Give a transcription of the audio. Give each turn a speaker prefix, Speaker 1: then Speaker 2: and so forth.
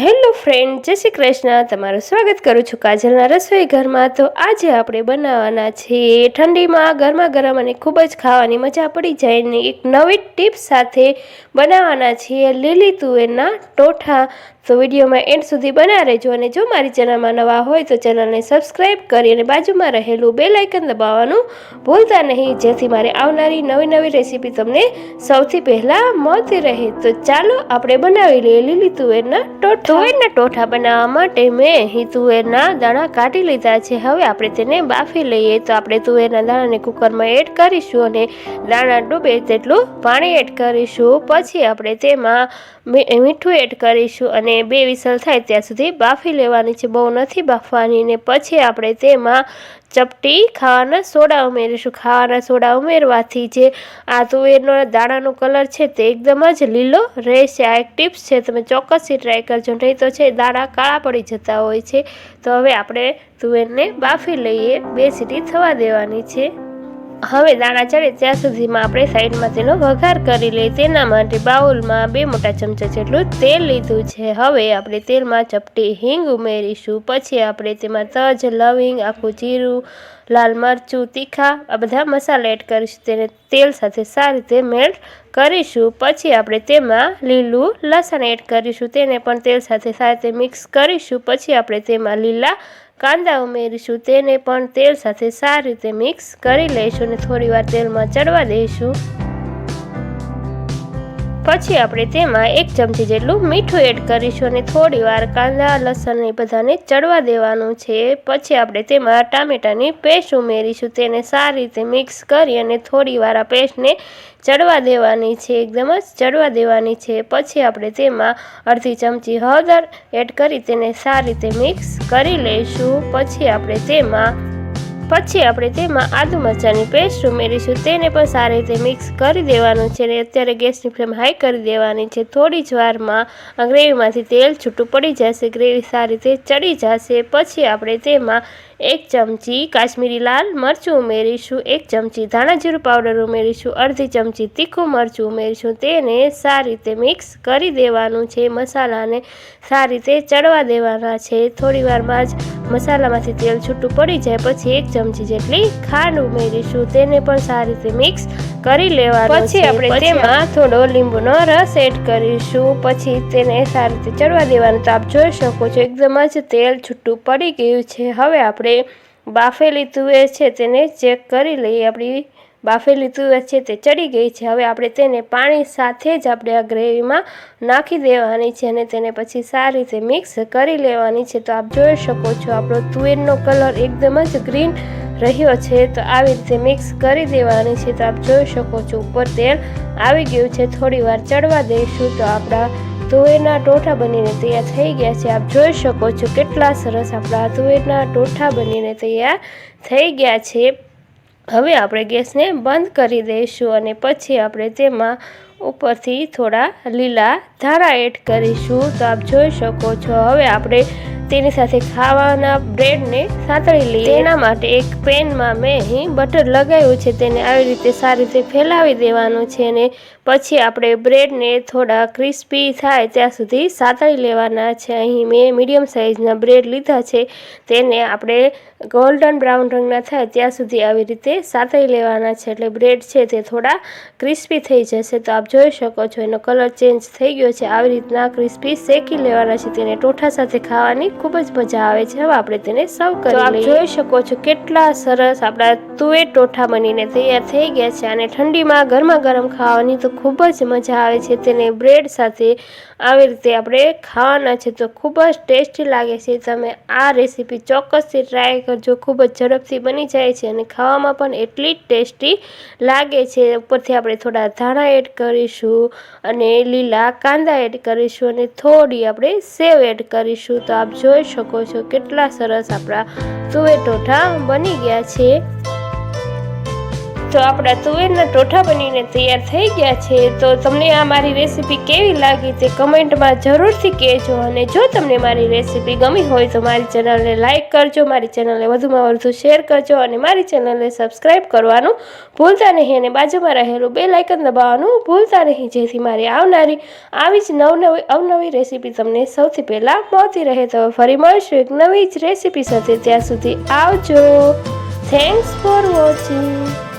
Speaker 1: Hello hello friend જય શ્રી કૃષ્ણ. તમારું સ્વાગત કરું છું કાજલના રસોઈ ઘરમાં. તો આજે આપણે બનાવવાના છીએ ઠંડીમાં ગરમા ગરમ અને ખૂબ જ ખાવાની મજા પડી જાય ને એક નવી ટિપ્સ સાથે બનાવવાના છીએ. લીલી તુવેરના ટોઠા. તો વિડીયોમાં એન્ડ સુધી બના રહેજો અને જો મારી ચેનલમાં નવા હોય તો ચેનલને સબસ્ક્રાઈબ કરી અને બાજુમાં રહેલું બે લાઇકન દબાવવાનું ભૂલતા નહીં, જેથી મારે આવનારી નવી નવી રેસીપી તમને સૌથી પહેલાં મળતી રહે. તો ચાલો આપણે બનાવી લઈએ લીલી તુવેરના ટોઠા. તુવેરના ટોઠા બનાવવા માટે મેં અહીં તુવેરના દાણા કાઢી લીધા છે. હવે આપણે તેને બાફી લઈએ. તો આપણે તુવેરના દાણાને કુકરમાં એડ કરીશું અને દાણા ડૂબે તેટલું પાણી એડ કરીશું. પછી આપણે તેમાં મીઠું એડ કરીશું અને બે વિસલ થાય ત્યાં સુધી બાફી લેવાની છે. બહુ નથી બાફવાની ને પછી આપણે તેમાં ચપટી ખાવાના સોડા ઉમેરીશું. ખાવાના સોડા ઉમેરવાથી જે આ તુવેરનો દાણાનો કલર છે તે એકદમ જ લીલો રહેશે. આ એક ટિપ્સ છે, તમે ચોક્કસથી ટ્રાય કરજો. નહીં તો છે, દાણા કાળા પડી જતા હોય છે. તો હવે આપણે તુવેરને બાફી લઈએ. બે સીટી થવા દેવાની છે. હવે દાણા ચડે ત્યાં સુધીમાં આપણે સાઈડમાં તેનો વઘાર કરી લઈએ. તેના માટે બાઉલમાં બે મોટા ચમચા જેટલું તેલ લીધું છે. હવે આપણે તેલમાં ચપટી હિંગ ઉમેરીશું. પછી આપણે તેમાં તજ, લવિંગ, આખું જીરું, લાલ મરચું, તીખા, આ બધા મસાલા એડ કરીશું. તેને તેલ સાથે સારી રીતે મેલ્ટ કરીશું. પછી આપણે તેમાં લીલું લસણ એડ કરીશું. તેને પણ તેલ સાથે સારી રીતે મિક્સ કરીશું. પછી આપણે તેમાં લીલા કાંદા ઉમેરીશું, તેને પણ તેલ સાથે સારી રીતે મિક્સ કરી લઈશું અને થોડીવાર તેલમાં ચડવા દઈશું. પછી આપણે તેમાં એક ચમચી જેટલું મીઠું એડ કરીશું અને થોડી વાર કાંદા, લસણ એ બધાને ચડવા દેવાનું છે. પછી આપણે તેમાં ટામેટાની પેસ્ટ ઉમેરીશું. તેને સારી રીતે મિક્સ કરી અને થોડી વાર આ પેસ્ટને ચડવા દેવાની છે. એકદમ જ ચડવા દેવાની છે. પછી આપણે તેમાં અડધી ચમચી હળદર એડ કરી તેને સારી રીતે મિક્સ કરી લઈશું. પછી આપણે તેમાં પછી આપણે તેમાં આદુ મરચાંની પેસ્ટ ઉમેરીશું. તેને પણ સારી રીતે મિક્સ કરી દેવાનું છે અને અત્યારે ગેસની ફ્લેમ હાઈ કરી દેવાની છે. થોડી જ વારમાં ગ્રેવીમાંથી તેલ છૂટું પડી જશે. ગ્રેવી સારી રીતે ચડી જશે. પછી આપણે તેમાં એક ચમચી કાશ્મીરી લાલ મરચું ઉમેરીશું, એક ચમચી ધાણા જીરું પાવડર ઉમેરીશું, અડધી ચમચી તીખું મરચું ઉમેરીશું. તેને સારી રીતે મિક્સ કરી દેવાનું છે, મસાલાને સારી રીતે ચડવા દેવાના છે. થોડી વારમાં જ મસાલામાંથી તેલ છૂટું પડી જાય, પછી એક ચમચી જેટલી ખાંડ ઉમેરીશું. તેને પણ સારી રીતે મિક્સ કરી લેવાનું પછી આપણે તેમાં થોડો લીંબુનો રસ એડ કરીશું. પછી તેને સારી રીતે ચડવા દેવાનું. તો આપ જોઈ શકો છો એકદમ જ તેલ છૂટું પડી ગયું છે. હવે આપણે બાફેલી તુવેર છે તેને ચેક કરી લઈએ. આપણી બાફેલી તુવેર છે તે ચડી ગઈ છે. હવે આપણે તેને પાણી સાથે જ આપણે આ ગ્રેવીમાં નાખી દેવાની છે અને તેને પછી સારી રીતે મિક્સ કરી લેવાની છે. તો આપ જોઈ શકો છો આપણો તુવેરનો કલર એકદમ જ ગ્રીન રહ્યો છે. તો આવી રીતે મિક્સ કરી દેવાની છે. તો આપ જોઈ શકો છો ઉપર તેલ આવી ગયું છે. થોડી વાર ચડવા દઈશું. તો આપણા તુવેરના ટોઠા બનીને તૈયાર થઈ ગયા છે. આપ જોઈ શકો છો કેટલા સરસ આપણા તુવેરના ટોઠા બનીને તૈયાર થઈ ગયા છે. હવે આપણે ગેસને બંધ કરી દઈશું અને પછી આપણે તેમાં ઉપરથી થોડા લીલા ધાણા એડ કરીશું. તો આપ જોઈ શકો છો. હવે આપણે તેની સાથે ખાવાના બ્રેડને સાતળી લઈએ. તેના માટે એક પેનમાં મેં અહીં બટર લગાવ્યું છે. તેને આવી રીતે સારી રીતે ફેલાવી દેવાનું છે અને પછી આપણે બ્રેડને થોડા ક્રિસ્પી થાય ત્યાં સુધી સાતળી લેવાના છે. અહીં મેં મીડિયમ સાઇઝના બ્રેડ લીધા છે. તેને આપણે ગોલ્ડન બ્રાઉન રંગના થાય ત્યાં સુધી આવી રીતે સાંતળી લેવાના છે. એટલે બ્રેડ છે તે થોડા ક્રિસ્પી થઈ જશે. તો આપ જોઈ શકો છો એનો કલર ચેન્જ થઈ ગયો છે. આવી રીતના ક્રિસ્પી શેકી લેવાના છે. તેને ટોઠા સાથે ખાવાની ખૂબ જ મજા આવે છે. હવે આપણે તેને સર્વ કરી આપ જોઈ શકો છો કેટલા સરસ આપણા તુવેર ટોઠા બનીને તૈયાર થઈ ગયા છે અને ઠંડીમાં ગરમા ગરમ ખાવાની તો ખૂબ જ મજા આવે છે. તેને બ્રેડ સાથે આવી રીતે આપણે ખાવાના છે તો ખૂબ જ ટેસ્ટી લાગે છે. તમે આ રેસીપી ચોક્કસથી ટ્રાય કરજો. ખૂબ જ ઝડપથી બની જાય છે અને ખાવામાં પણ એટલી જ ટેસ્ટી લાગે છે. ઉપરથી આપણે થોડા ધાણા એડ કરીશું અને લીલા કાંદા એડ કરીશું અને થોડી આપણે સેવ એડ કરીશું. તો આપ જોઈ શકો છો કેટલા સરસ આપણા તુવેર ટોઠા બની ગયા છે. તો આપણા તુવેરના ટોઠા બનીને તૈયાર થઈ ગયા છે. તો તમને આ મારી રેસીપી કેવી લાગી તે કમેન્ટમાં જરૂરથી કહેજો અને જો તમને મારી રેસીપી ગમી હોય તો મારી ચેનલને લાઇક કરજો, મારી ચેનલને વધુમાં વધુ શેર કરજો અને મારી ચેનલને સબસ્ક્રાઈબ કરવાનું ભૂલતા નહીં અને બાજુમાં રહેલું બે લાઇકન દબાવવાનું ભૂલતા નહીં. જેથી મારી આવનારી આવી જ નવનવી, અવનવી રેસીપી તમને સૌથી પહેલાં મળતી રહે તો ફરી મળશું એક નવી જ રેસીપી સાથે. ત્યાં સુધી આવજો. Thanks for watching